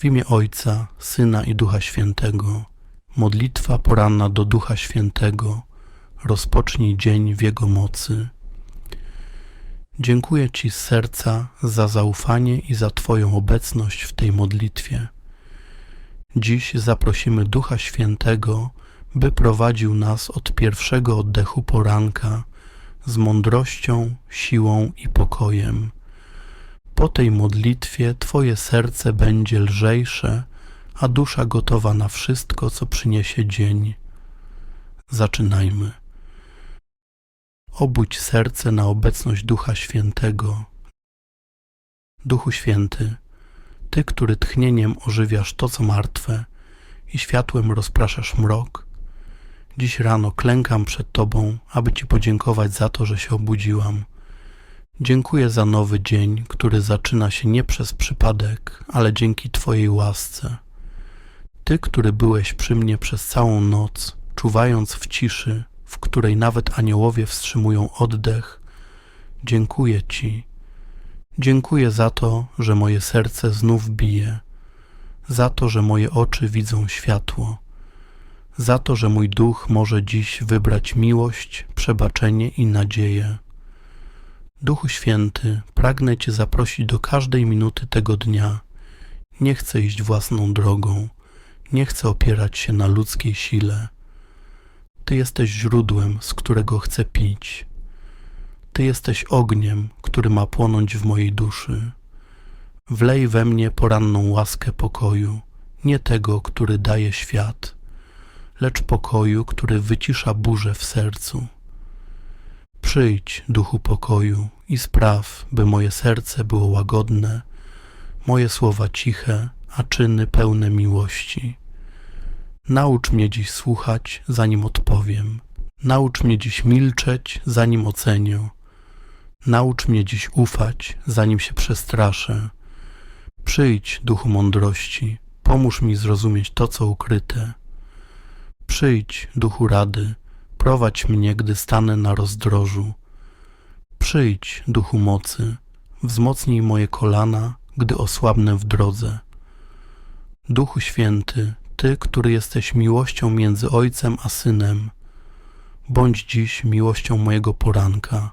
W imię Ojca, Syna i Ducha Świętego. Modlitwa poranna do Ducha Świętego. Rozpocznij dzień w Jego mocy. Dziękuję Ci z serca za zaufanie i za Twoją obecność w tej modlitwie. Dziś zaprosimy Ducha Świętego, by prowadził nas od pierwszego oddechu poranka z mądrością, siłą i pokojem. Po tej modlitwie Twoje serce będzie lżejsze, a dusza gotowa na wszystko, co przyniesie dzień. Zaczynajmy. Obudź serce na obecność Ducha Świętego. Duchu Święty, Ty, który tchnieniem ożywiasz to, co martwe i światłem rozpraszasz mrok, dziś rano klękam przed Tobą, aby Ci podziękować za to, że się obudziłam. Dziękuję za nowy dzień, który zaczyna się nie przez przypadek, ale dzięki Twojej łasce. Ty, który byłeś przy mnie przez całą noc, czuwając w ciszy, w której nawet aniołowie wstrzymują oddech, dziękuję Ci. Dziękuję za to, że moje serce znów bije, za to, że moje oczy widzą światło, za to, że mój duch może dziś wybrać miłość, przebaczenie i nadzieję. Duchu Święty, pragnę Cię zaprosić do każdej minuty tego dnia. Nie chcę iść własną drogą, nie chcę opierać się na ludzkiej sile. Ty jesteś źródłem, z którego chcę pić. Ty jesteś ogniem, który ma płonąć w mojej duszy. Wlej we mnie poranną łaskę pokoju, nie tego, który daje świat, lecz pokoju, który wycisza burzę w sercu. Przyjdź, duchu pokoju, i spraw, by moje serce było łagodne, moje słowa ciche, a czyny pełne miłości. Naucz mnie dziś słuchać, zanim odpowiem. Naucz mnie dziś milczeć, zanim ocenię. Naucz mnie dziś ufać, zanim się przestraszę. Przyjdź, duchu mądrości, pomóż mi zrozumieć to, co ukryte. Przyjdź, duchu rady, prowadź mnie, gdy stanę na rozdrożu. Przyjdź, duchu mocy, wzmocnij moje kolana, gdy osłabnę w drodze. Duchu Święty, Ty, który jesteś miłością między Ojcem a Synem, bądź dziś miłością mojego poranka.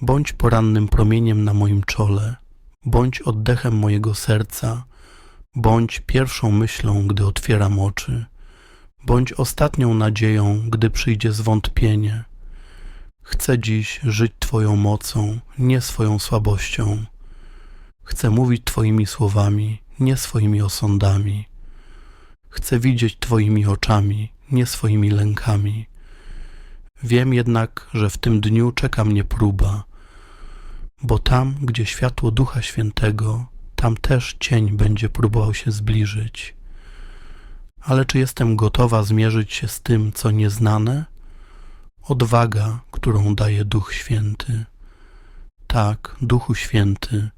Bądź porannym promieniem na moim czole, bądź oddechem mojego serca, bądź pierwszą myślą, gdy otwieram oczy, bądź ostatnią nadzieją, gdy przyjdzie zwątpienie. Chcę dziś żyć Twoją mocą, nie swoją słabością. Chcę mówić Twoimi słowami, nie swoimi osądami. Chcę widzieć Twoimi oczami, nie swoimi lękami. Wiem jednak, że w tym dniu czeka mnie próba, bo tam, gdzie światło Ducha Świętego, tam też cień będzie próbował się zbliżyć. Ale czy jestem gotowa zmierzyć się z tym, co nieznane? Odwaga, którą daje Duch Święty. Tak, Duchu Święty.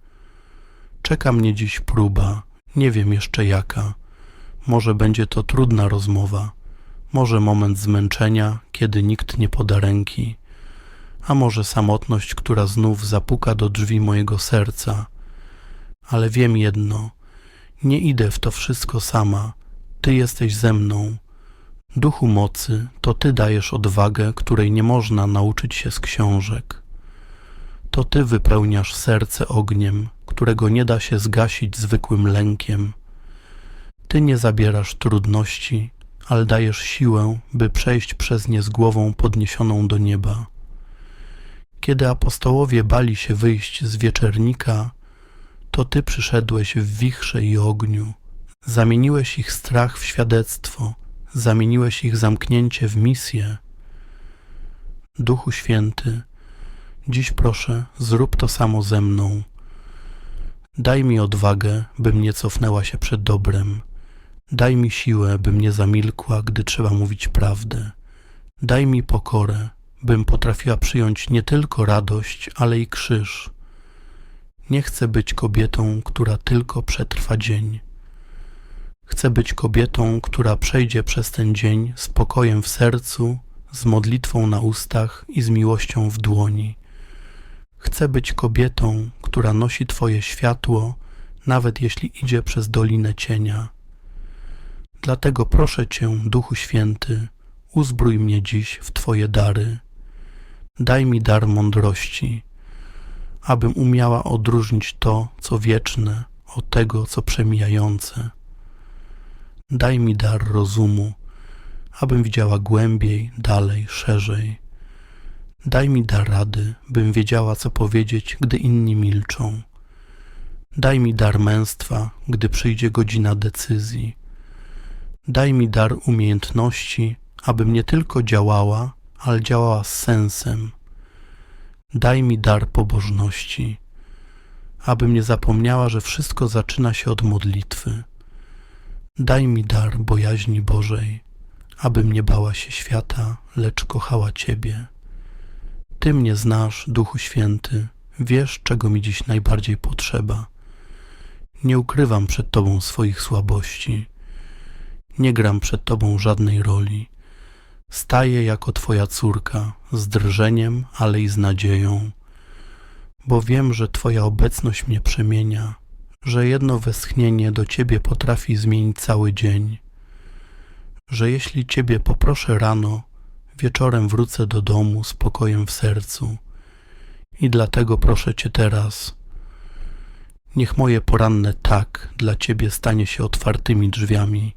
Czeka mnie dziś próba, nie wiem jeszcze jaka. Może będzie to trudna rozmowa, może moment zmęczenia, kiedy nikt nie poda ręki, a może samotność, która znów zapuka do drzwi mojego serca. Ale wiem jedno: nie idę w to wszystko sama, Ty jesteś ze mną Duchu mocy, to Ty dajesz odwagę, której nie można nauczyć się z książek. To Ty wypełniasz serce ogniem, którego nie da się zgasić zwykłym lękiem. Ty nie zabierasz trudności, ale dajesz siłę, by przejść przez nie z głową podniesioną do nieba. Kiedy apostołowie bali się wyjść z wieczernika, to Ty przyszedłeś w wichrze i ogniu, zamieniłeś ich strach w świadectwo, zamieniłeś ich zamknięcie w misję. Duchu Święty, dziś proszę, zrób to samo ze mną. Daj mi odwagę, bym nie cofnęła się przed dobrem. Daj mi siłę, bym nie zamilkła, gdy trzeba mówić prawdę. Daj mi pokorę, bym potrafiła przyjąć nie tylko radość, ale i krzyż. Nie chcę być kobietą, która tylko przetrwa dzień. Chcę być kobietą, która przejdzie przez ten dzień z pokojem w sercu, z modlitwą na ustach i z miłością w dłoni. Chcę być kobietą, która nosi Twoje światło, nawet jeśli idzie przez dolinę cienia. Dlatego proszę Cię, Duchu Święty, uzbrój mnie dziś w Twoje dary. Daj mi dar mądrości, abym umiała odróżnić to, co wieczne, od tego, co przemijające. Daj mi dar rozumu, abym widziała głębiej, dalej, szerzej. Daj mi dar rady, bym wiedziała, co powiedzieć, gdy inni milczą. Daj mi dar męstwa, gdy przyjdzie godzina decyzji. Daj mi dar umiejętności, abym nie tylko działała, ale działała z sensem. Daj mi dar pobożności, abym nie zapomniała, że wszystko zaczyna się od modlitwy. Daj mi dar bojaźni Bożej, abym nie bała się świata, lecz kochała Ciebie. Ty mnie znasz, Duchu Święty, wiesz, czego mi dziś najbardziej potrzeba. Nie ukrywam przed Tobą swoich słabości. Nie gram przed Tobą żadnej roli. Staję jako Twoja córka, z drżeniem, ale i z nadzieją, bo wiem, że Twoja obecność mnie przemienia, że jedno westchnienie do Ciebie potrafi zmienić cały dzień, że jeśli Ciebie poproszę rano, wieczorem wrócę do domu z pokojem w sercu. I dlatego proszę Cię teraz, niech moje poranne tak dla Ciebie stanie się otwartymi drzwiami,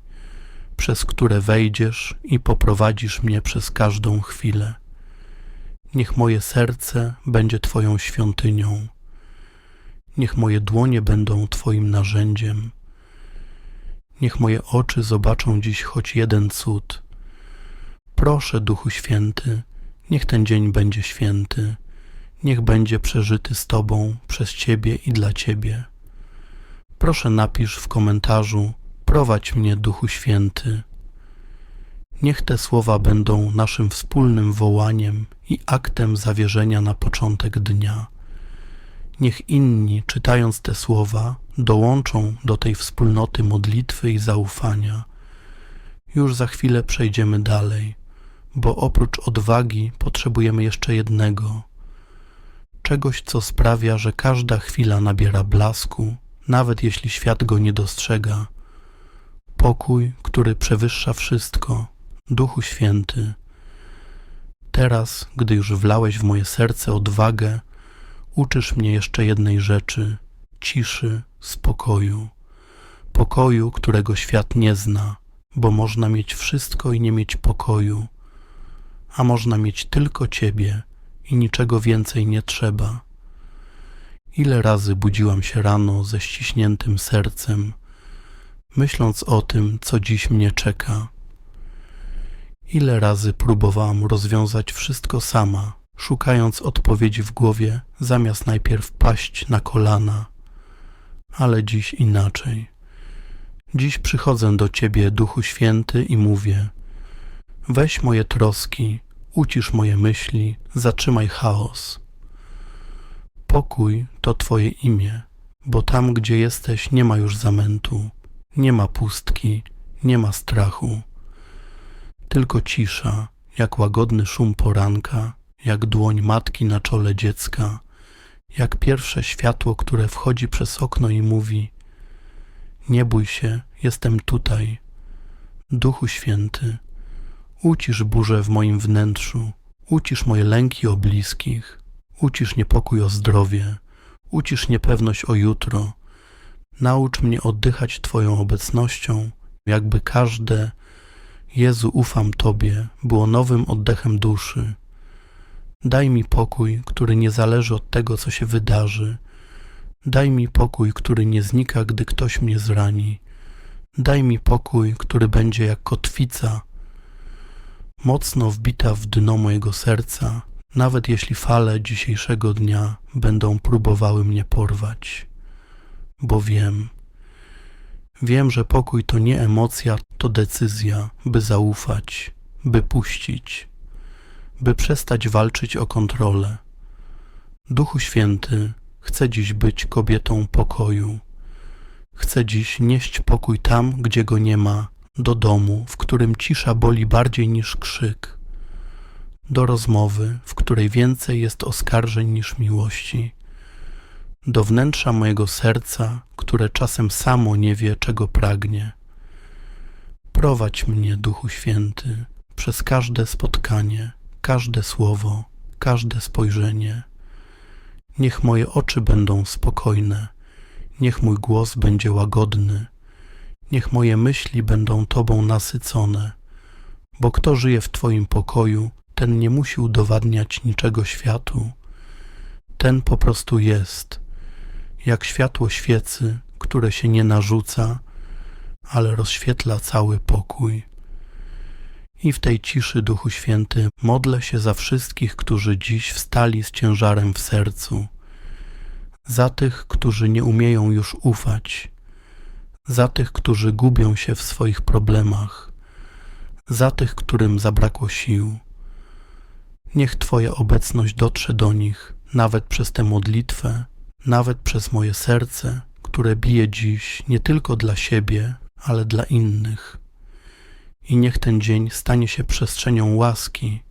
przez które wejdziesz i poprowadzisz mnie przez każdą chwilę. Niech moje serce będzie Twoją świątynią. Niech moje dłonie będą Twoim narzędziem. Niech moje oczy zobaczą dziś choć jeden cud. Proszę, Duchu Święty, niech ten dzień będzie święty. Niech będzie przeżyty z Tobą, przez Ciebie i dla Ciebie. Proszę napisz w komentarzu, prowadź mnie, Duchu Święty. Niech te słowa będą naszym wspólnym wołaniem i aktem zawierzenia na początek dnia. Niech inni, czytając te słowa, dołączą do tej wspólnoty modlitwy i zaufania. Już za chwilę przejdziemy dalej, bo oprócz odwagi potrzebujemy jeszcze jednego czegoś, co sprawia, że każda chwila nabiera blasku, nawet jeśli świat go nie dostrzega. Pokój, który przewyższa wszystko, Duchu Święty. Teraz, gdy już wlałeś w moje serce odwagę, uczysz mnie jeszcze jednej rzeczy ciszy, spokoju. Pokoju, którego świat nie zna, bo można mieć wszystko i nie mieć pokoju, a można mieć tylko Ciebie i niczego więcej nie trzeba. Ile razy budziłam się rano ze ściśniętym sercem, myśląc o tym, co dziś mnie czeka. Ile razy próbowałam rozwiązać wszystko sama, szukając odpowiedzi w głowie, zamiast najpierw paść na kolana. Ale dziś inaczej. Dziś przychodzę do Ciebie, Duchu Święty, i mówię: Weź moje troski, ucisz moje myśli, zatrzymaj chaos. Pokój to Twoje imię, bo tam, gdzie jesteś, nie ma już zamętu, nie ma pustki, nie ma strachu. Tylko cisza, jak łagodny szum poranka, jak dłoń matki na czole dziecka, jak pierwsze światło, które wchodzi przez okno i mówi: Nie bój się, jestem tutaj. Duchu Święty, ucisz burzę w moim wnętrzu, ucisz moje lęki o bliskich, ucisz niepokój o zdrowie, ucisz niepewność o jutro. Naucz mnie oddychać Twoją obecnością, jakby każde Jezu, ufam Tobie, było nowym oddechem duszy. Daj mi pokój, który nie zależy od tego, co się wydarzy. Daj mi pokój, który nie znika, gdy ktoś mnie zrani. Daj mi pokój, który będzie jak kotwica, mocno wbita w dno mojego serca, nawet jeśli fale dzisiejszego dnia będą próbowały mnie porwać. Bo wiem, wiem, że pokój to nie emocja, to decyzja, by zaufać, by puścić, by przestać walczyć o kontrolę. Duchu Święty, chcę dziś być kobietą pokoju. Chcę dziś nieść pokój tam, gdzie go nie ma, do domu, w którym cisza boli bardziej niż krzyk, do rozmowy, w której więcej jest oskarżeń niż miłości, do wnętrza mojego serca, które czasem samo nie wie, czego pragnie. Prowadź mnie, Duchu Święty, przez każde spotkanie, każde słowo, każde spojrzenie. Niech moje oczy będą spokojne, niech mój głos będzie łagodny, niech moje myśli będą Tobą nasycone, bo kto żyje w Twoim pokoju, ten nie musi udowadniać niczego światu. Ten po prostu jest, jak światło świecy, które się nie narzuca, ale rozświetla cały pokój. I w tej ciszy, Duchu Święty, modlę się za wszystkich, którzy dziś wstali z ciężarem w sercu, za tych, którzy nie umieją już ufać, za tych, którzy gubią się w swoich problemach, za tych, którym zabrakło sił. Niech Twoja obecność dotrze do nich, nawet przez tę modlitwę, nawet przez moje serce, które bije dziś nie tylko dla siebie, ale dla innych. I niech ten dzień stanie się przestrzenią łaski,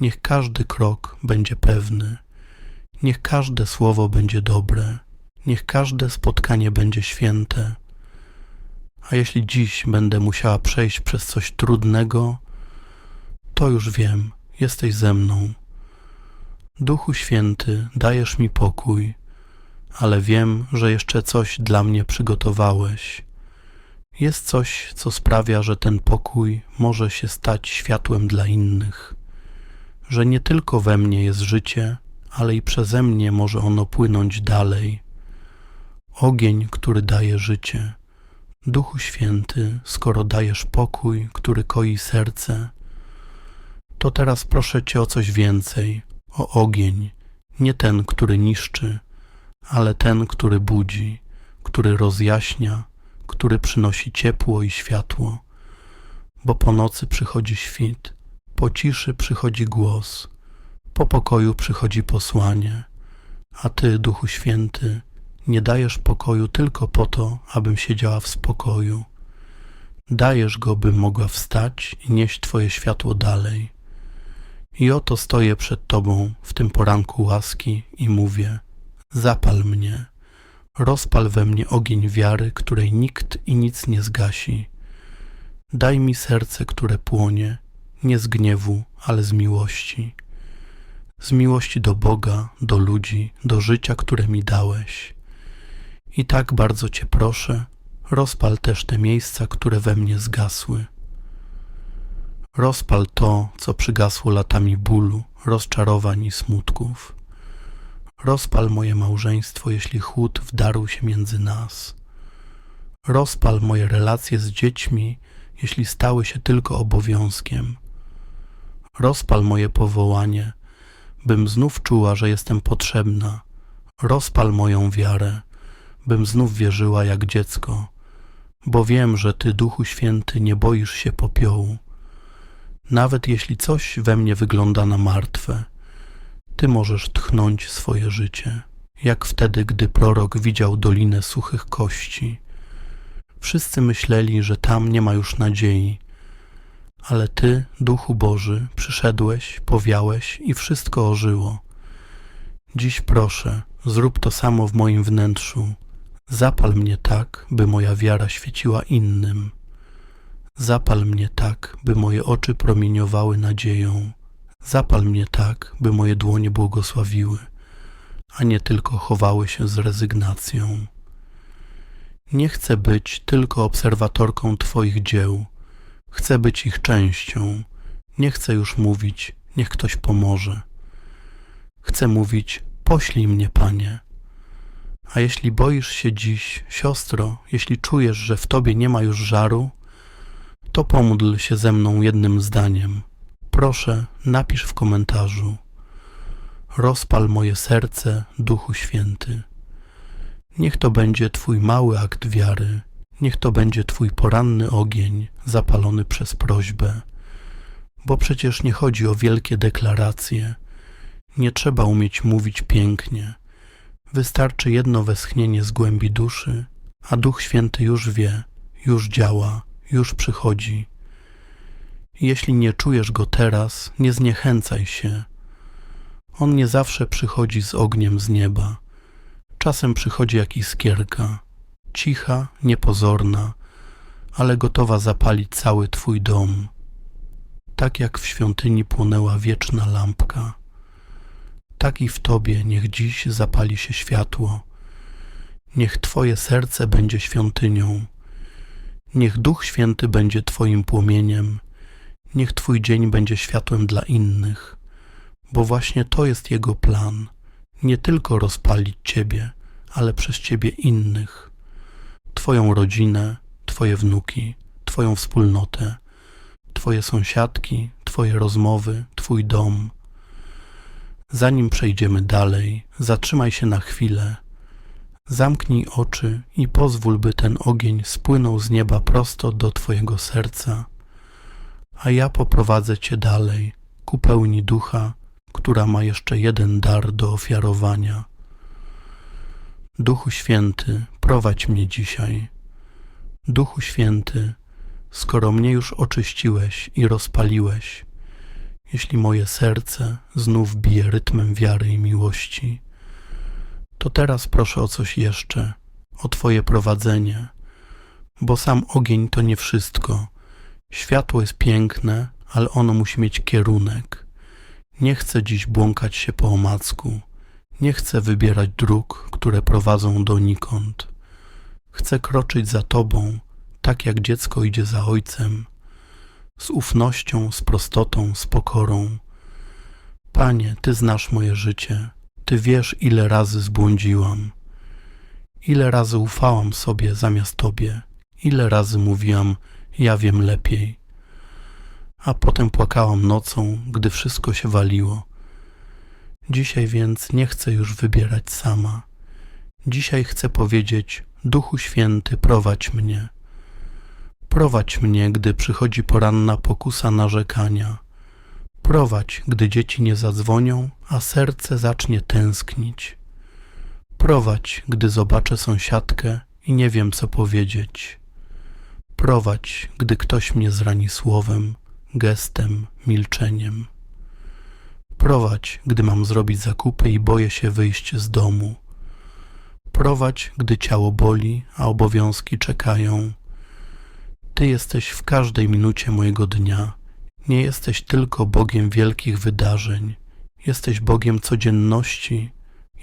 niech każdy krok będzie pewny, niech każde słowo będzie dobre, niech każde spotkanie będzie święte. A jeśli dziś będę musiała przejść przez coś trudnego, to już wiem, jesteś ze mną. Duchu Święty, dajesz mi pokój, ale wiem, że jeszcze coś dla mnie przygotowałeś. Jest coś, co sprawia, że ten pokój może się stać światłem dla innych, że nie tylko we mnie jest życie, ale i przeze mnie może ono płynąć dalej. Ogień, który daje życie. Duchu Święty, skoro dajesz pokój, który koi serce, to teraz proszę Cię o coś więcej, o ogień, nie ten, który niszczy, ale ten, który budzi, który rozjaśnia, który przynosi ciepło i światło, bo po nocy przychodzi świt, po ciszy przychodzi głos, po pokoju przychodzi posłanie, a Ty, Duchu Święty, nie dajesz pokoju tylko po to, abym siedziała w spokoju. Dajesz go, bym mogła wstać i nieść Twoje światło dalej. I oto stoję przed Tobą w tym poranku łaski i mówię: Zapal mnie, rozpal we mnie ogień wiary, której nikt i nic nie zgasi. Daj mi serce, które płonie, nie z gniewu, ale z miłości. Z miłości do Boga, do ludzi, do życia, które mi dałeś. I tak bardzo Cię proszę, rozpal też te miejsca, które we mnie zgasły. Rozpal to, co przygasło latami bólu, rozczarowań i smutków. Rozpal moje małżeństwo, jeśli chłód wdarł się między nas. Rozpal moje relacje z dziećmi, jeśli stały się tylko obowiązkiem. Rozpal moje powołanie, bym znów czuła, że jestem potrzebna. Rozpal moją wiarę, bym znów wierzyła jak dziecko, bo wiem, że Ty, Duchu Święty, nie boisz się popiołu. Nawet jeśli coś we mnie wygląda na martwe, Ty możesz tchnąć swoje życie, jak wtedy, gdy prorok widział dolinę suchych kości. Wszyscy myśleli, że tam nie ma już nadziei, ale Ty, Duchu Boży, przyszedłeś, powiałeś i wszystko ożyło. Dziś proszę, zrób to samo w moim wnętrzu. Zapal mnie tak, by moja wiara świeciła innym. Zapal mnie tak, by moje oczy promieniowały nadzieją. Zapal mnie tak, by moje dłonie błogosławiły, a nie tylko chowały się z rezygnacją. Nie chcę być tylko obserwatorką Twoich dzieł, chcę być ich częścią. Nie chcę już mówić, niech ktoś pomoże. Chcę mówić, poślij mnie, Panie. A jeśli boisz się dziś, siostro, jeśli czujesz, że w Tobie nie ma już żaru, to pomódl się ze mną jednym zdaniem. Proszę, napisz w komentarzu. Rozpal moje serce, Duchu Święty. Niech to będzie Twój mały akt wiary, niech to będzie Twój poranny ogień zapalony przez prośbę, bo przecież nie chodzi o wielkie deklaracje, nie trzeba umieć mówić pięknie. Wystarczy jedno westchnienie z głębi duszy, a Duch Święty już wie, już działa, już przychodzi. Jeśli nie czujesz go teraz, nie zniechęcaj się. On nie zawsze przychodzi z ogniem z nieba. Czasem przychodzi jak iskierka, cicha, niepozorna, ale gotowa zapalić cały twój dom. Tak jak w świątyni płonęła wieczna lampka, tak i w tobie niech dziś zapali się światło. Niech twoje serce będzie świątynią. Niech Duch Święty będzie twoim płomieniem. Niech twój dzień będzie światłem dla innych, bo właśnie to jest Jego plan. Nie tylko rozpalić ciebie, ale przez ciebie innych. Twoją rodzinę, Twoje wnuki, Twoją wspólnotę, Twoje sąsiadki, Twoje rozmowy, Twój dom. Zanim przejdziemy dalej, zatrzymaj się na chwilę. Zamknij oczy i pozwól, by ten ogień spłynął z nieba prosto do Twojego serca, a ja poprowadzę Cię dalej ku pełni ducha, która ma jeszcze jeden dar do ofiarowania. Duchu Święty, prowadź mnie dzisiaj. Duchu Święty, skoro mnie już oczyściłeś i rozpaliłeś, jeśli moje serce znów bije rytmem wiary i miłości, to teraz proszę o coś jeszcze, o Twoje prowadzenie, bo sam ogień to nie wszystko. Światło jest piękne, ale ono musi mieć kierunek. Nie chcę dziś błąkać się po omacku. Nie chcę wybierać dróg, które prowadzą donikąd. Chcę kroczyć za Tobą, tak jak dziecko idzie za ojcem, z ufnością, z prostotą, z pokorą. Panie, Ty znasz moje życie, Ty wiesz, ile razy zbłądziłam, ile razy ufałam sobie zamiast Tobie, ile razy mówiłam, ja wiem lepiej. A potem płakałam nocą, gdy wszystko się waliło. Dzisiaj więc nie chcę już wybierać sama. Dzisiaj chcę powiedzieć: Duchu Święty, prowadź mnie. Prowadź mnie, gdy przychodzi poranna pokusa narzekania. Prowadź, gdy dzieci nie zadzwonią, a serce zacznie tęsknić. Prowadź, gdy zobaczę sąsiadkę i nie wiem, co powiedzieć. Prowadź, gdy ktoś mnie zrani słowem, gestem, milczeniem. Prowadź, gdy mam zrobić zakupy i boję się wyjść z domu. Prowadź, gdy ciało boli, a obowiązki czekają. Ty jesteś w każdej minucie mojego dnia. Nie jesteś tylko Bogiem wielkich wydarzeń. Jesteś Bogiem codzienności.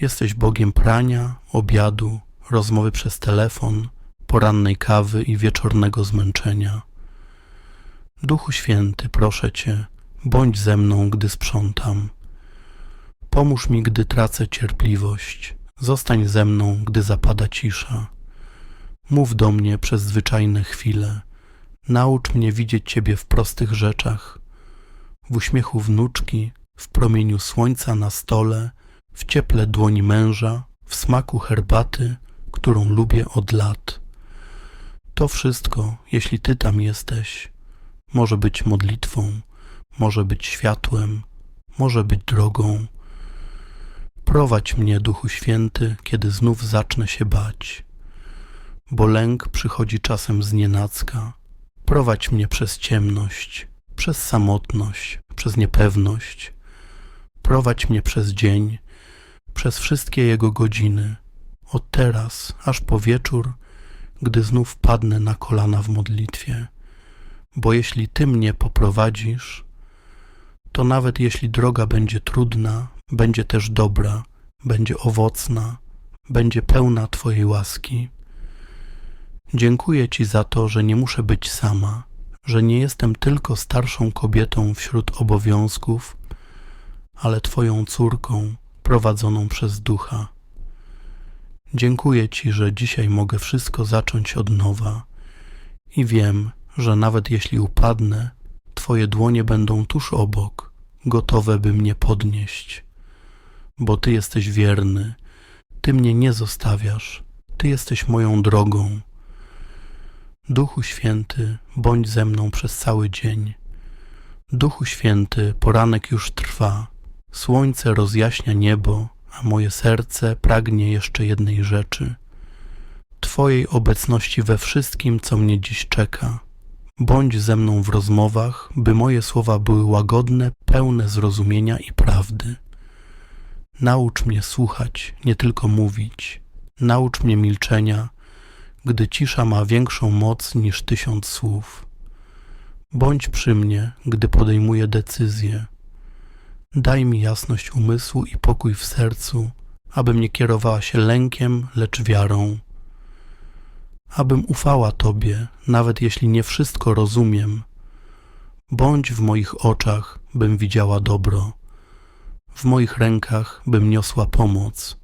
Jesteś Bogiem prania, obiadu, rozmowy przez telefon, porannej kawy i wieczornego zmęczenia. Duchu Święty, proszę Cię, bądź ze mną, gdy sprzątam. Pomóż mi, gdy tracę cierpliwość. Zostań ze mną, gdy zapada cisza. Mów do mnie przez zwyczajne chwile. Naucz mnie widzieć Ciebie w prostych rzeczach, w uśmiechu wnuczki, w promieniu słońca na stole, w cieple dłoni męża, w smaku herbaty, którą lubię od lat. To wszystko, jeśli Ty tam jesteś, może być modlitwą, może być światłem, może być drogą. Prowadź mnie, Duchu Święty, kiedy znów zacznę się bać, bo lęk przychodzi czasem z nienacka. Prowadź mnie przez ciemność, przez samotność, przez niepewność. Prowadź mnie przez dzień, przez wszystkie jego godziny, od teraz aż po wieczór, gdy znów padnę na kolana w modlitwie. Bo jeśli Ty mnie poprowadzisz, to nawet jeśli droga będzie trudna, będzie też dobra, będzie owocna, będzie pełna Twojej łaski. Dziękuję Ci za to, że nie muszę być sama, że nie jestem tylko starszą kobietą wśród obowiązków, ale Twoją córką prowadzoną przez ducha. Dziękuję Ci, że dzisiaj mogę wszystko zacząć od nowa i wiem, że nawet jeśli upadnę, Twoje dłonie będą tuż obok, gotowe, by mnie podnieść. Bo Ty jesteś wierny, Ty mnie nie zostawiasz, Ty jesteś moją drogą. Duchu Święty, bądź ze mną przez cały dzień. Duchu Święty, poranek już trwa, słońce rozjaśnia niebo, a moje serce pragnie jeszcze jednej rzeczy Twojej obecności we wszystkim, co mnie dziś czeka. Bądź ze mną w rozmowach, by moje słowa były łagodne, pełne zrozumienia i prawdy. Naucz mnie słuchać, nie tylko mówić. Naucz mnie milczenia, gdy cisza ma większą moc niż tysiąc słów. Bądź przy mnie, gdy podejmuję decyzje. Daj mi jasność umysłu i pokój w sercu, abym nie kierowała się lękiem, lecz wiarą. Abym ufała Tobie, nawet jeśli nie wszystko rozumiem. Bądź w moich oczach, bym widziała dobro. W moich rękach, bym niosła pomoc.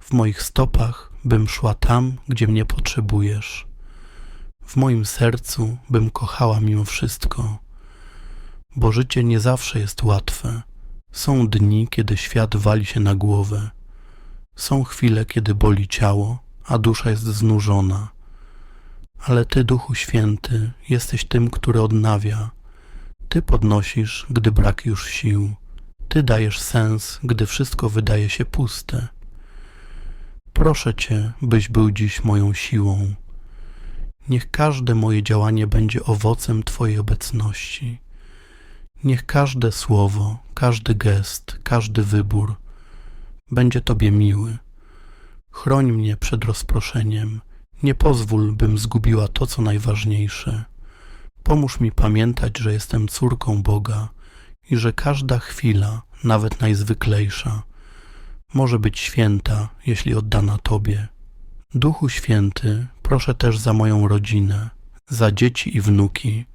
W moich stopach, bym szła tam, gdzie mnie potrzebujesz. W moim sercu, bym kochała mimo wszystko. Bo życie nie zawsze jest łatwe. Są dni, kiedy świat wali się na głowę. Są chwile, kiedy boli ciało, a dusza jest znużona. Ale Ty, Duchu Święty, jesteś tym, który odnawia. Ty podnosisz, gdy brak już sił. Ty dajesz sens, gdy wszystko wydaje się puste. Proszę Cię, byś był dziś moją siłą. Niech każde moje działanie będzie owocem Twojej obecności. Niech każde słowo, każdy gest, każdy wybór będzie Tobie miły. Chroń mnie przed rozproszeniem. Nie pozwól, bym zgubiła to, co najważniejsze. Pomóż mi pamiętać, że jestem córką Boga i że każda chwila, nawet najzwyklejsza, może być święta, jeśli oddana Tobie. Duchu Święty, proszę też za moją rodzinę, za dzieci i wnuki,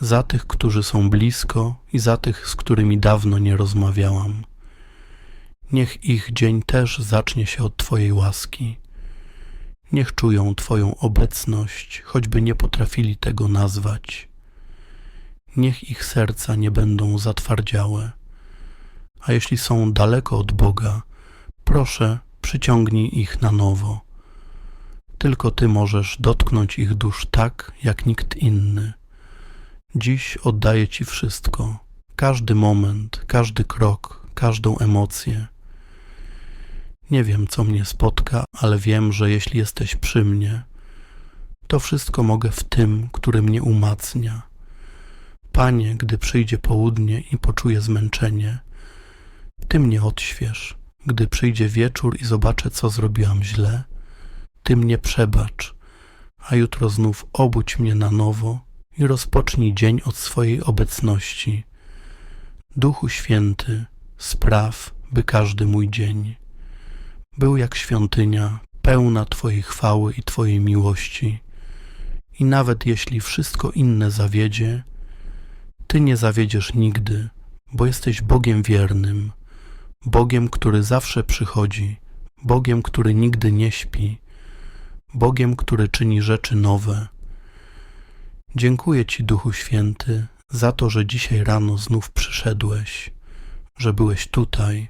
za tych, którzy są blisko i za tych, z którymi dawno nie rozmawiałam. Niech ich dzień też zacznie się od Twojej łaski. Niech czują Twoją obecność, choćby nie potrafili tego nazwać. Niech ich serca nie będą zatwardziałe. A jeśli są daleko od Boga, proszę, przyciągnij ich na nowo. Tylko Ty możesz dotknąć ich dusz tak, jak nikt inny. Dziś oddaję Ci wszystko, każdy moment, każdy krok, każdą emocję. Nie wiem, co mnie spotka, ale wiem, że jeśli jesteś przy mnie, to wszystko mogę w tym, który mnie umacnia. Panie, gdy przyjdzie południe i poczuję zmęczenie, Ty mnie odśwież. Gdy przyjdzie wieczór i zobaczę, co zrobiłam źle, Ty mnie przebacz, a jutro znów obudź mnie na nowo i rozpocznij dzień od swojej obecności. Duchu Święty, spraw, by każdy mój dzień był jak świątynia, pełna Twojej chwały i Twojej miłości. I nawet jeśli wszystko inne zawiedzie, Ty nie zawiedziesz nigdy, bo jesteś Bogiem wiernym, Bogiem, który zawsze przychodzi, Bogiem, który nigdy nie śpi, Bogiem, który czyni rzeczy nowe. Dziękuję Ci, Duchu Święty, za to, że dzisiaj rano znów przyszedłeś, że byłeś tutaj,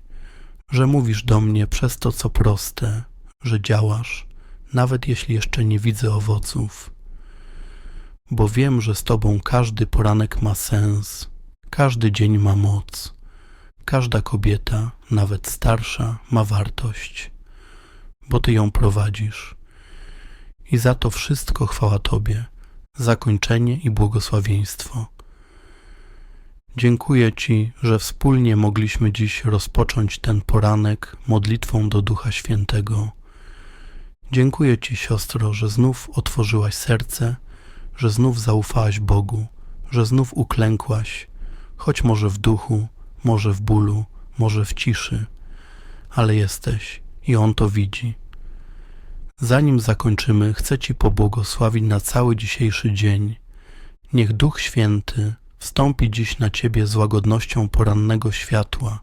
że mówisz do mnie przez to, co proste, że działasz, nawet jeśli jeszcze nie widzę owoców. Bo wiem, że z Tobą każdy poranek ma sens, każdy dzień ma moc, każda kobieta, nawet starsza, ma wartość, bo Ty ją prowadzisz. I za to wszystko chwała Tobie, zakończenie i błogosławieństwo. Dziękuję Ci, że wspólnie mogliśmy dziś rozpocząć ten poranek modlitwą do Ducha Świętego. Dziękuję Ci, siostro, że znów otworzyłaś serce, że znów zaufałaś Bogu, że znów uklękłaś, choć może w duchu, może w bólu, może w ciszy, ale jesteś i On to widzi. Zanim zakończymy, chcę Ci pobłogosławić na cały dzisiejszy dzień. Niech Duch Święty wstąpi dziś na Ciebie z łagodnością porannego światła.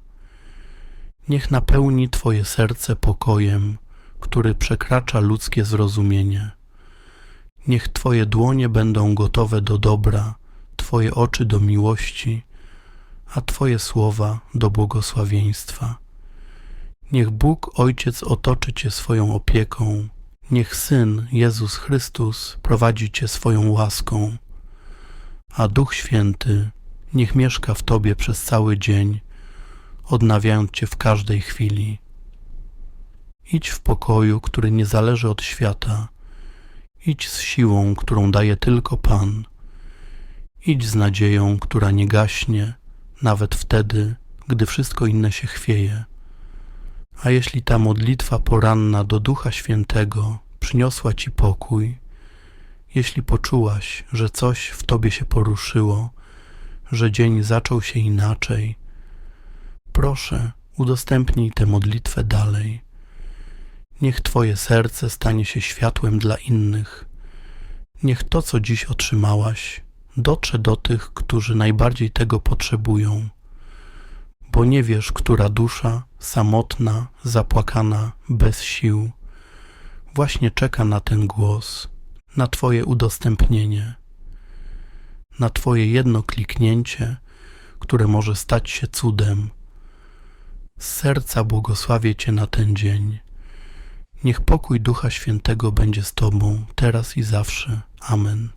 Niech napełni Twoje serce pokojem, który przekracza ludzkie zrozumienie. Niech Twoje dłonie będą gotowe do dobra, Twoje oczy do miłości, a Twoje słowa do błogosławieństwa. Niech Bóg Ojciec otoczy Cię swoją opieką, niech Syn Jezus Chrystus prowadzi Cię swoją łaską a Duch Święty niech mieszka w Tobie przez cały dzień, odnawiając Cię w każdej chwili. Idź w pokoju, który nie zależy od świata. Idź z siłą, którą daje tylko Pan. Idź z nadzieją, która nie gaśnie, nawet wtedy, gdy wszystko inne się chwieje. A jeśli ta modlitwa poranna do Ducha Świętego przyniosła ci pokój, jeśli poczułaś, że coś w tobie się poruszyło, że dzień zaczął się inaczej, proszę, udostępnij tę modlitwę dalej. Niech Twoje serce stanie się światłem dla innych. Niech to, co dziś otrzymałaś, dotrze do tych, którzy najbardziej tego potrzebują, bo nie wiesz, która dusza, samotna, zapłakana, bez sił, właśnie czeka na ten głos, na Twoje udostępnienie, na Twoje jedno kliknięcie, które może stać się cudem. Z serca błogosławię Cię na ten dzień. Niech pokój Ducha Świętego będzie z Tobą, teraz i zawsze. Amen.